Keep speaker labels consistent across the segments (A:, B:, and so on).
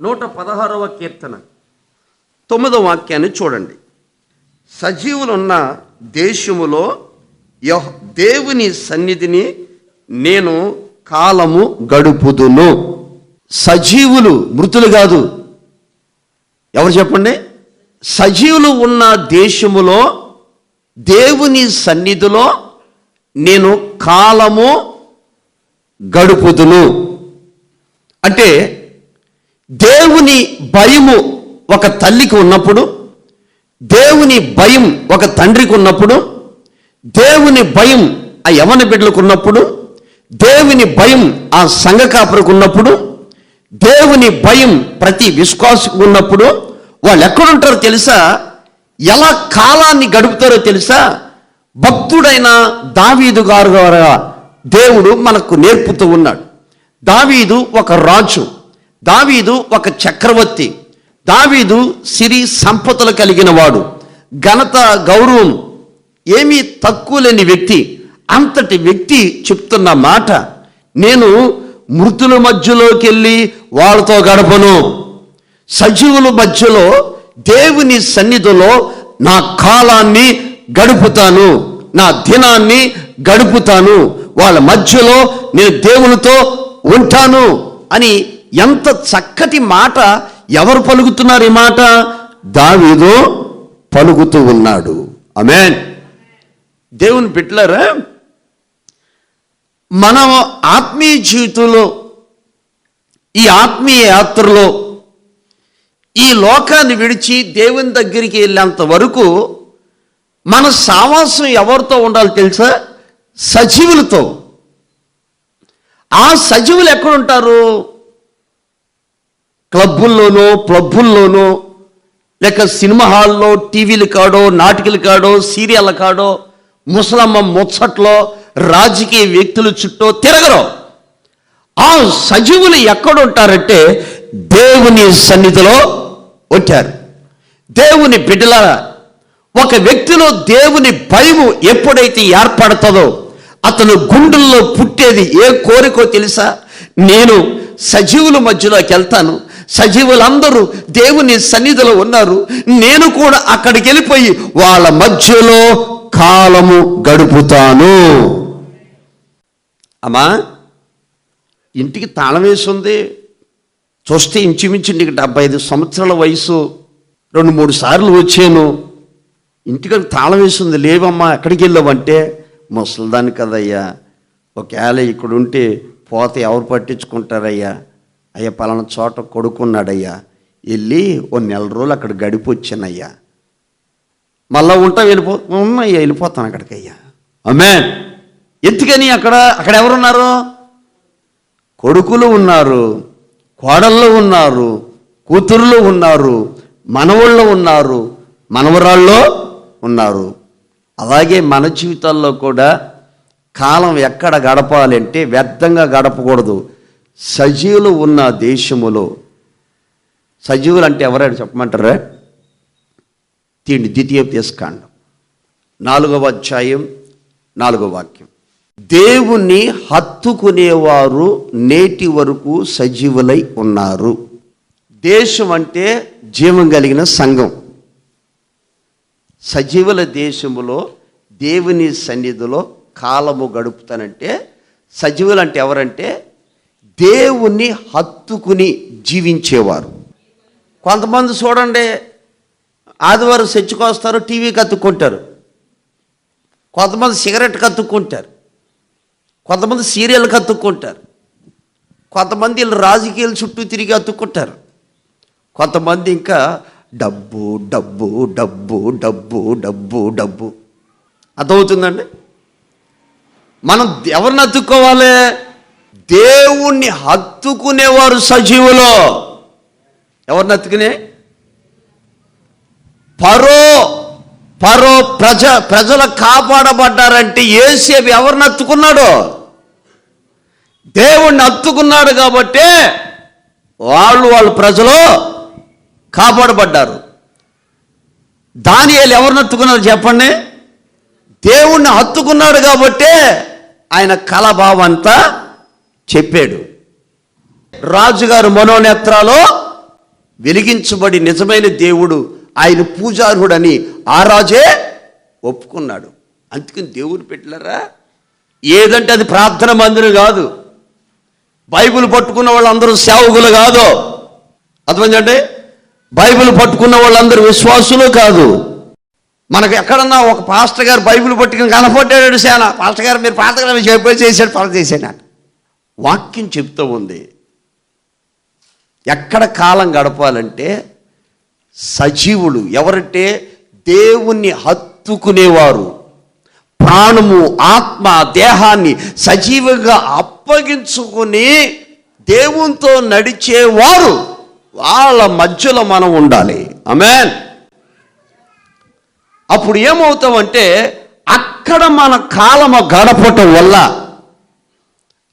A: నూట పదహారవ కీర్తన. తొమ్మిదవ వాక్యాన్ని చూడండి. సజీవులున్న దేశములో యహ్ దేవుని సన్నిధిని నేను కాలము గడుపుదును. సజీవులు మృతులు కాదు. ఎవరు చెప్పండి? సజీవులు ఉన్న దేశములో దేవుని సన్నిధిలో నేను కాలము గడుపుదును. అంటే దేవుని భయము ఒక తల్లికి ఉన్నప్పుడు దేవుని భయం ఒక తండ్రికి ఉన్నప్పుడు దేవుని భయం ఆ యవన బిడ్డలకు ఉన్నప్పుడు దేవుని భయం ఆ సంఘ కాపురకు ఉన్నప్పుడు దేవుని భయం ప్రతి విశ్వాసకు ఉన్నప్పుడు వాళ్ళు ఎక్కడుంటారో తెలుసా? ఎలా కాలాన్ని గడుపుతారో తెలుసా? భక్తుడైన దావీదు గారు గారు దేవుడు మనకు నేర్పుతూ ఉన్నాడు. దావీదు ఒక రాజు. దావీదు ఒక చక్రవర్తి. దావీదు సిరి సంపదలు కలిగిన వాడు. ఘనత గౌరవం ఏమీ తక్కువ లేని వ్యక్తి. అంతటి వ్యక్తి చెప్తున్న మాట నేను మృతుల మధ్యలోకి వెళ్ళి వాళ్ళతో గడపను. సజీవుల మధ్యలో దేవుని సన్నిధిలో నా కాలాన్ని గడుపుతాను. నా దినాన్ని గడుపుతాను. వాళ్ళ మధ్యలో నేను దేవునితో ఉంటాను అని ఎంత చక్కటి మాట ఎవరు పలుకుతున్నారు ఈ మాట? దావీదు పలుకుతూ ఉన్నాడు. ఆమేన్. దేవుని బిడ్డలారా మనం ఆత్మీయ జీవితంలో ఈ ఆత్మీయ యాత్రలో ఈ లోకాన్ని విడిచి దేవుని దగ్గరికి వెళ్ళేంత వరకు మన సావాసం ఎవరితో ఉండాలి తెలుసా? సజీవులతో. ఆ సజీవులు ఎక్కడుంటారు క్లబ్బుల్లోనో ప్లబ్బుల్లోనో లేక సినిమా హాల్లో టీవీలు కాడో నాటికలు కాడో సీరియల్ కాడో ముసలమ్మ ముచ్చట్లో రాజకీయ వ్యక్తుల చుట్టూ తిరగరు. ఆ సజీవులు ఎక్కడుంటారంటే దేవుని సన్నిధిలో వచ్చారు దేవుని బిడ్డలారా ఒక వ్యక్తిలో దేవుని భయము ఎప్పుడైతే ఏర్పడుతుందో అతను గుండెల్లో పుట్టేది ఏ కోరికో తెలుసా? నేను సజీవుల మధ్యలోకి వెళ్తాను. సజీవులందరూ దేవుని సన్నిధిలో ఉన్నారు. నేను కూడా అక్కడికి వెళ్ళిపోయి వాళ్ళ మధ్యలో కాలము గడుపుతాను. అమ్మా ఇంటికి తాళం వేసింది. చూస్తే ఇంచుమించు నీకు డెబ్బై ఐదు సంవత్సరాల వయసు. రెండు మూడు సార్లు వచ్చాను. ఇంటికి తాళం వేసింది. లేవమ్మా ఎక్కడికి వెళ్ళావంటే ముసలిదాన్ని కదయ్యా. ఒకవేళ ఇక్కడుంటే పోత పోతే ఎవరు పట్టించుకుంటారయ్యా? అయ్యా పలానా చోట కొడుకున్నాడయ్యా. వెళ్ళి ఓ నెల రోజులు అక్కడ గడిపి వచ్చానయ్యా. మళ్ళా ఉంటా వెళ్ళిపో. అయ్యా వెళ్ళిపోతాను అక్కడికి అయ్యా అమ్మే ఎందుకని అక్కడ? అక్కడ ఎవరున్నారు? కొడుకులు ఉన్నారు కోడళ్ళు ఉన్నారు కూతుర్లు ఉన్నారు మనవళ్ళు ఉన్నారు మనవరాళ్ళు ఉన్నారు. అలాగే మన జీవితాల్లో కూడా కాలం ఎక్కడ గడపాలంటే వ్యర్థంగా గడపకూడదు. సజీవులు ఉన్న దేశములో సజీవులు అంటే ఎవరైనా చెప్పమంటారా? తీండి ద్వితీయ తీసుకాండం నాలుగవ అధ్యాయం నాలుగవ వాక్యం. దేవుణ్ణి హత్తుకునేవారు నేటి వరకు సజీవులై ఉన్నారు. దేశం అంటే జీవం కలిగిన సంఘం. సజీవుల దేశములో దేవుని సన్నిధిలో కాలము గడుపుతానంటే సజీవులు అంటే ఎవరంటే దేవుణ్ణి హత్తుకుని జీవించేవారు. కొంతమంది చూడండి ఆదివారం చచ్చుకొస్తారు టీవీకి కత్తుక్కుంటారు. కొంతమంది సిగరెట్కి కత్తుక్కుంటారు. కొంతమంది సీరియల్కి కత్తుక్కుంటారు. కొంతమంది వీళ్ళు రాజకీయాల చుట్టూ తిరిగి అతుక్కుంటారు కొంతమంది ఇంకా డబ్బు డబ్బు డబ్బు డబ్బు డబ్బు డబ్బు. అర్థమవుతుందండి? మనం ఎవరిని అతుక్కోవాలి దేవుణ్ణి హత్తుకునేవారు సజీవులో. ఎవరిని హత్తుకునే? పరో పరో ప్రజ ప్రజలు కాపాడబడ్డారంటే ఏసేపు ఎవరిని హత్తుకున్నాడు? దేవుణ్ణి హత్తుకున్నాడు కాబట్టి వాళ్ళు వాళ్ళ ప్రజలు కాపాడబడ్డారు. దానియేలు ఎవరిని హత్తుకున్నారు చెప్పండి? దేవుణ్ణి హత్తుకున్నాడు కాబట్టి ఆయన కలభావం అంతా చెప్పాడు. రాజుగారు మనోనేత్రాలో వెలిగించబడి నిజమైన దేవుడు ఆయన పూజార్హుడని ఆ రాజే ఒప్పుకున్నాడు. అందుకని దేవుడు పెట్టలరా ఏదంటే అది ప్రార్థన మందిరం కాదు. బైబిల్ పట్టుకున్న వాళ్ళందరూ సేవకులు కాదు. అర్థమైందంటే బైబిల్ పట్టుకున్న వాళ్ళందరూ విశ్వాసులు కాదు. మనకు ఎక్కడన్నా ఒక పాస్టర్ గారు బైబిల్ పట్టుకుని కనపడ్డాడు సేన. పాస్టర్ గారు మీరు పాతగారు చెప్పి చేశాడు పని చేశాను వాక్యం చెప్తూ ఉంది. ఎక్కడ కాలం గడపాలంటే సజీవులు ఎవరంటే దేవుణ్ణి హత్తుకునేవారు. ప్రాణము ఆత్మ దేహాన్ని సజీవంగా అప్పగించుకుని దేవునితో నడిచేవారు. వాళ్ళ మధ్యలో మనం ఉండాలి. ఆమెన్. అప్పుడు ఏమవుతామంటే అక్కడ మన కాలము గడపటం వల్ల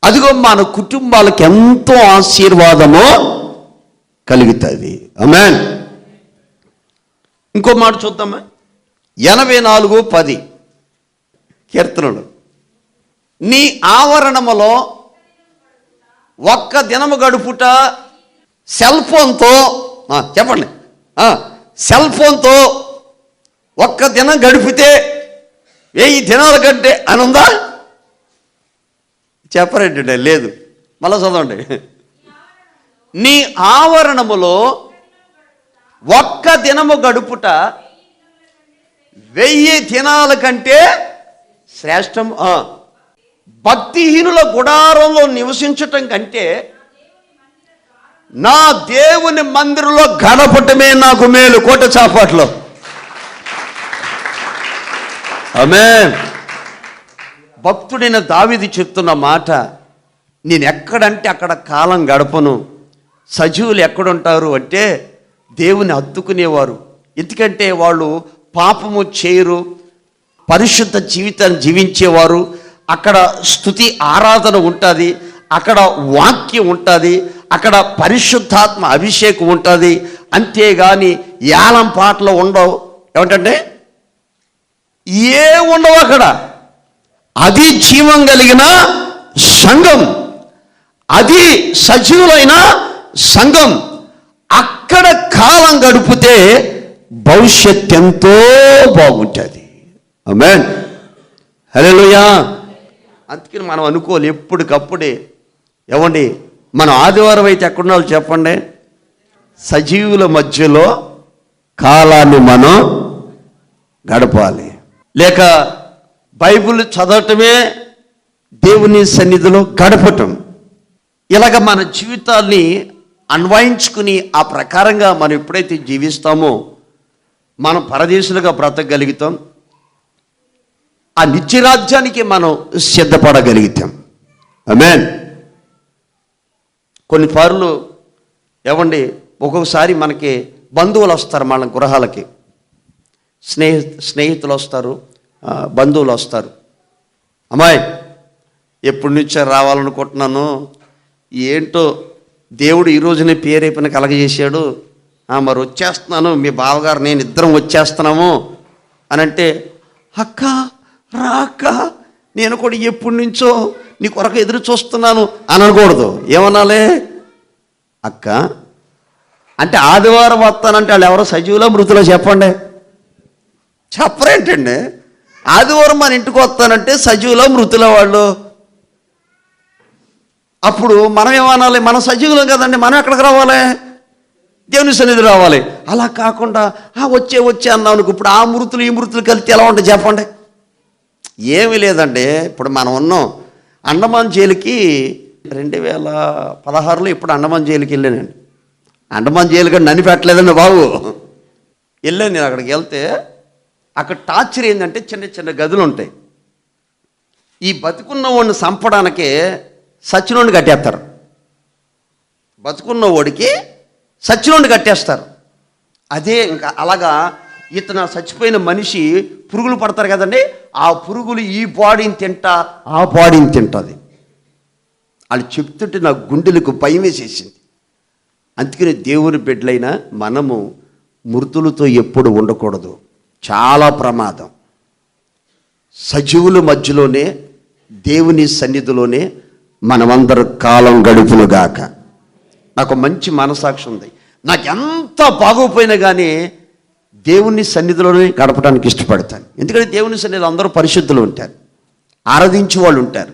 A: అదిగో మన కుటుంబాలకు ఎంతో ఆశీర్వాదము కలుగుతుంది. అమెన్ ఇంకో మాట చూద్దామా? ఎనభై నాలుగు పది. కీర్తనలు. నీ ఆవరణములో ఒక్క దినము గడుపుట సెల్ ఫోన్తో చెప్పండి. సెల్ ఫోన్తో ఒక్క దినం గడిపితే వెయ్యి దినాల కంటే అని ఉందా లేదు. మళ్ళా చదవండి. నీ ఆవరణములో ఒక్క దినము గడుపుట వెయ్యి దినాల కంటే శ్రేష్టం. భక్తిహీనుల గుడారంలో నివసించటం కంటే నా దేవుని మందిరంలో గడపటమే నాకు మేలు కోట చాపాట్లో. ఆమె భక్తుడైన దావిది చెప్తున్న మాట నేను ఎక్కడంటే అక్కడ కాలం గడపను. సజీవులు ఎక్కడుంటారు అంటే దేవుని హత్తుకునేవారు. ఎందుకంటే వాళ్ళు పాపము చేయరు పరిశుద్ధ జీవితాన్ని జీవించేవారు. అక్కడ స్థుతి ఆరాధన ఉంటుంది అక్కడ వాక్యం ఉంటుంది అక్కడ పరిశుద్ధాత్మ అభిషేకం ఉంటుంది. అంతేగాని యాలం పాటలు ఉండవు. ఏమిటంటే ఏ ఉండవు అక్కడ. అది జీవం కలిగిన సంఘం. అది సజీవులైన సంఘం. అక్కడ కాలం గడిపితే భవిష్యత్ ఎంతో బాగుంటుంది. అమెన్ హలోయా అందుకని మనం అనుకోవాలి ఎప్పటికప్పుడే. ఏమండి? మనం ఆదివారం అయితే ఎక్కడున్నారో చెప్పండి. సజీవుల మధ్యలో కాలాన్ని మనం గడపాలి. లేక బైబిల్ చదవటమే దేవుని సన్నిధిలో గడపటం. ఇలాగ మన జీవితాన్ని అన్వయించుకుని ఆ ప్రకారంగా మనం ఎప్పుడైతే జీవిస్తామో మనం పరదేశులుగా బ్రతకగలుగుతాం. ఆ నిత్యరాజ్యానికి మనం సిద్ధపడగలుగుతాం. ఆమేన్. కొన్ని పరులు ఏమండి ఒక్కొక్కసారి మనకి బంధువులు వస్తారు మన గృహాలకి. స్నేహి స్నేహితులు వస్తారు. బంధువులు వస్తారు. అమ్మాయి ఎప్పటి నుంచో రావాలనుకుంటున్నాను. ఏంటో దేవుడు ఈరోజునే రోజునే పేరేపిన కలగజేశాడు. మరి వచ్చేస్తున్నాను. మీ బావగారు నేను ఇద్దరం వచ్చేస్తున్నాము. అని అంటే అక్క రా అక్క నేను కూడా ఎప్పటి నుంచో నీ కొరకు ఎదురు చూస్తున్నాను అని అనకూడదు. ఏమనాలే? అక్క అంటే ఆదివారం వస్తానంటే వాళ్ళు ఎవరో సజీవులో మృతులో చెప్పండి. చెప్పరేంటండి? ఆదివారం మన ఇంటికి వస్తానంటే సజీవులో మృతుల వాళ్ళు. అప్పుడు మనం ఏమనాలి? మనం సజీవులం కదండి మనం ఎక్కడికి రావాలి? దేవుని సన్నిధి రావాలి. అలా కాకుండా ఆ వచ్చే వచ్చే అన్నాం ఇప్పుడు ఆ మృతులు ఈ మృతులు కలిసి ఎలా ఉంటాయి? చెప్పండి. ఏమీ లేదండి. ఇప్పుడు మనం ఉన్నాం. అండమాన్ జైలుకి రెండు వేల పదహారులో ఇప్పుడు అండమాన్ జైలుకి వెళ్ళానండి. అండమాన్ జైలు కానీ నన్ను పెట్టలేదండి బాబు. వెళ్ళాను నేను అక్కడికి వెళ్తే అక్కడ టార్చర్ ఏంటంటే చిన్న చిన్న గదులు ఉంటాయి ఈ బతుకున్న వాడిని చంపడానికే సచ్చినోడిని కట్టేస్తారు. బతుకున్న వాడికి సచ్చినోడిని కట్టేస్తారు. అదే ఇంకా అలాగా ఇతను చచ్చిపోయిన మనిషి పురుగులు పడతారు కదండి ఆ పురుగులు ఈ బాడీని తింటా ఆ బాడీని తింటుంది. వాళ్ళు చెప్తుంటే నా గుండెలకు భయం వేసేసింది. అందుకని దేవుని బిడ్డలైన మనము మృతులతో ఎప్పుడు ఉండకూడదు. చాలా ప్రమాదం. సజీవుల మధ్యలోనే దేవుని సన్నిధిలోనే మనమందరు కాలం గడుపునుగాక నాకు మంచి మనసాక్షి ఉంది. నాకు ఎంత బాగోపోయినా కానీ దేవుని సన్నిధిలోనే గడపడానికి ఇష్టపడతాను. ఎందుకంటే దేవుని సన్నిధిలో అందరూ పరిశుద్ధులు ఉంటారు. ఆరాధించే వాళ్ళు ఉంటారు.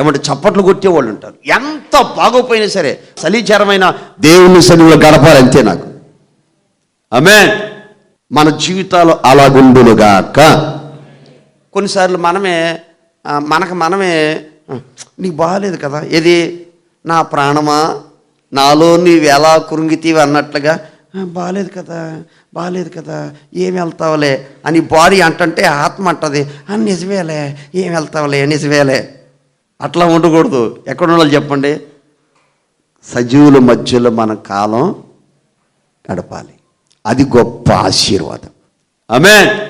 A: ఏమంటే చప్పట్లు కొట్టే వాళ్ళు ఉంటారు. ఎంత బాగోపోయినా సరే సలీచరమైన దేవుని సన్నిధిలో గడపాలంతే నాకు. ఆమె మన జీవితాలు అలాగుండునుగాక. కొన్నిసార్లు మనమే మనకు మనమే నీకు బాగాలేదు కదా ఏది? నా ప్రాణమా? నాలో నీవు ఎలా కృంగితీవి అన్నట్లుగా బాగాలేదు కదా బాగాలేదు కదా ఏం వెళ్తావులే అని బాడీ అంటంటే ఆత్మ అంటది. నిజమేలే ఏం వెళ్తావులే నిజమేలే. అట్లా ఉండకూడదు. ఎక్కడ ఉండాలి చెప్పండి. సజీవుల మధ్యలో మన కాలం గడపాలి. అది గొప్ప ఆశీర్వాదం. ఆమెన్